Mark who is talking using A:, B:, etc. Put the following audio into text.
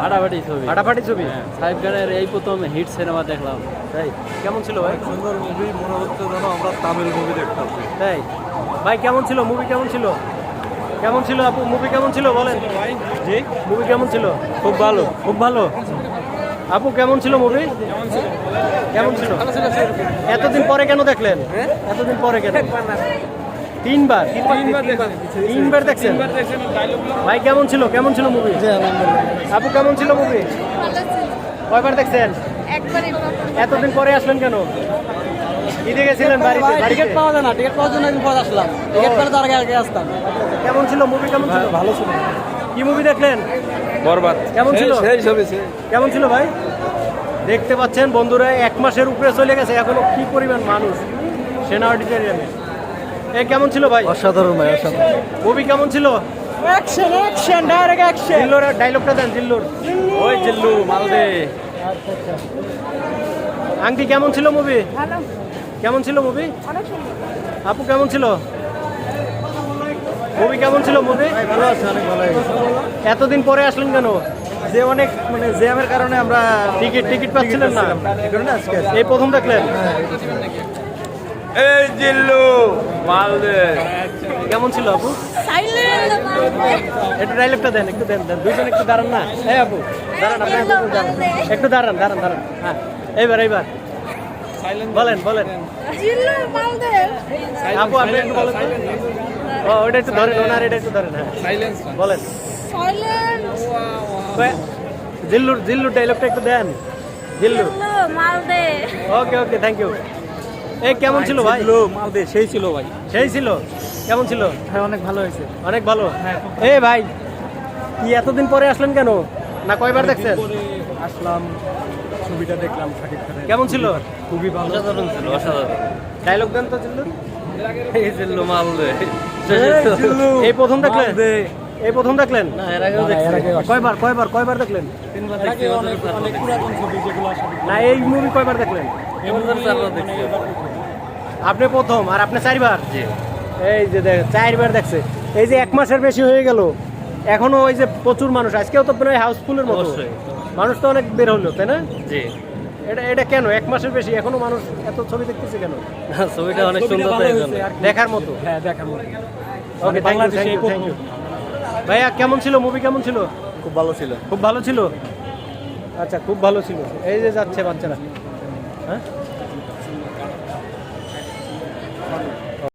A: ফাটাফাটি ছবি।
B: ফাটাফাটি ছবি?
A: সাহেব খানের এই প্রথম হিট সিনেমা দেখলাম।
B: তাই? কেমন ছিল ভাই?
C: সুন্দর মুভি মনে হচ্ছে যেন আমরা তামিল মুভি দেখতেছি
B: তাই? ভাই কেমন ছিল? মুভি কেমন ছিল? কেমন ছিল আপু? মুভি কেমন ছিল? বলেন। জি? মুভি কেমন ছিল? খুব ভালো। খুব ভালো। আপু কেমন ছিল মুভি কেমন ছিল? এতদিন পরে কেন দেখলেন? এতদিন পরে কেন? তিনবার? তিনবার দেখছেন? ভাই কেমন ছিল? কেমন ছিল মুভি আপু কেমন ছিল মুভি
D: ভালো
B: কয়বার দেখছেন?
D: একবারই
B: এতদিন পরে আসলেন কেন? ঈদে গেছিলেন বাড়িতে?
A: টিকিট
B: বাড়িতে?
A: পাওয়া যায় না। টিকিট পাওয়ার জন্য একদিন পর আসলাম। টিকিট পেলে তার আগে আগে আসতাম।
B: কেমন ছিল মুভি কেমন ছিল? ভালো ছিল। কি মুভি দেখলেন?
C: বরবাদ।
B: কেমন ছিল?
C: সেই ছবি
B: কেমন ছিল ভাই? দেখতে পাচ্ছেন বন্ধুরা এক মাসের উপরে চলে গেছে। এখনও কি পরিমাণ মানুষ? সেনা অডিটোরিয়ামে এ কেমন ছিল ভাই?
C: অসাধারণ ভাই অসাধারণ।
B: মুভি কেমন ছিল?
A: অ্যাকশন অ্যাকশন ডাইরেক্ট অ্যাকশন
B: জিল্লোর ডায়লগটা দেন জিল্লুর।
A: ওই জিল্লু মালদে
B: আংটি কেমন ছিল মুভি
D: ভালো।
B: কেমন ছিল মুভি
D: অনেক সুন্দর
B: আপু কেমন ছিল? মুভি কেমন ছিল মুভি
C: ভালো আছে অনেক ভালো
B: এতদিন পরে আসলেন কেন?
C: যে অনেক মানে জ্যামের কারণে আমরা
B: টিকিট টিকিট পাচ্ছিলেন না।
C: এই কারণে আজকে
B: এই প্রথম দেখলেন?
C: এই জিল্লু মালদে
B: কেমন ছিল আপু? একটু ডাইলেক্টটা দেন একটু দেন দেন। দুজন একটু দাঁড়ান না। হ্যাঁ আপু দাঁড়ান আপনি একটু দাঁড়ান। একটু দাঁড়ান দাঁড়ান দাঁড়ান। হ্যাঁ এইবার এইবার। বলেন বলেন। আপু আপনি একটু বলেন ও ওটা একটু ধরেন ওনার এটা একটু ধরেন হ্যাঁ। বলেন।
D: সাইলেন্ট
B: জিল্লুর জিল্লুর ডাইলগটা একটু দেন। জিল্লু। ওকে ওকে থ্যাংক ইউ এই কেমন ছিল ভাই?
A: মালদে সেই ছিল ভাই।
B: সেই ছিল? কেমন ছিল?
A: হ্যাঁ অনেক ভালো হয়েছে।
B: অনেক ভালো? এ ভাই কি এতদিন পরে আসলেন কেন? না কয়বার দেখছেন?
C: আসলাম ছবিটা দেখলাম শাকিব খানের।
B: কেমন ছিল?
C: খুবই ভালো।
A: অসাধারণ ছিল অসাধারণ।
B: ডায়লগ দেন তো জিল্লু।
A: এই জিল্লু মালদে
B: এই প্রথম দেখলেন? এই প্রথম দেখলেন?
A: না এর আগেও দেখছি।
B: কয়বার কয়বার কয়বার দেখলেন?
A: তিনবার দেখছি অনেক অনেক
C: পুরাতন ছবি যেগুলো শাকিব
B: না এই মুভি কয়বার দেখলেন?
A: দেখছি।
B: আপনি প্রথম আর আপনি চারবার?
A: জি।
B: এই যে দেখ চারবার দেখছে। এই যে এক মাসের বেশি হয়ে গেল এখনও ওই যে প্রচুর মানুষ আজকেও তো প্রায় হাউসফুলের মতো। মানুষ তো অনেক বের হলো তাই না?
A: জি।
B: এটা এটা কেন? এক মাসের বেশি এখনও মানুষ এত ছবি দেখতেছে কেন?
A: ছবিটা অনেক সুন্দর
B: দেখার মতো।
C: হ্যাঁ দেখার মতো।
B: Okay thank you thank you thank you ভাইয়া কেমন ছিল? মুভি কেমন ছিল?
C: খুব ভালো ছিল।
B: খুব ভালো ছিল? আচ্ছা খুব ভালো ছিল। এই যে যাচ্ছে বাচ্চারা। হ্যাঁ?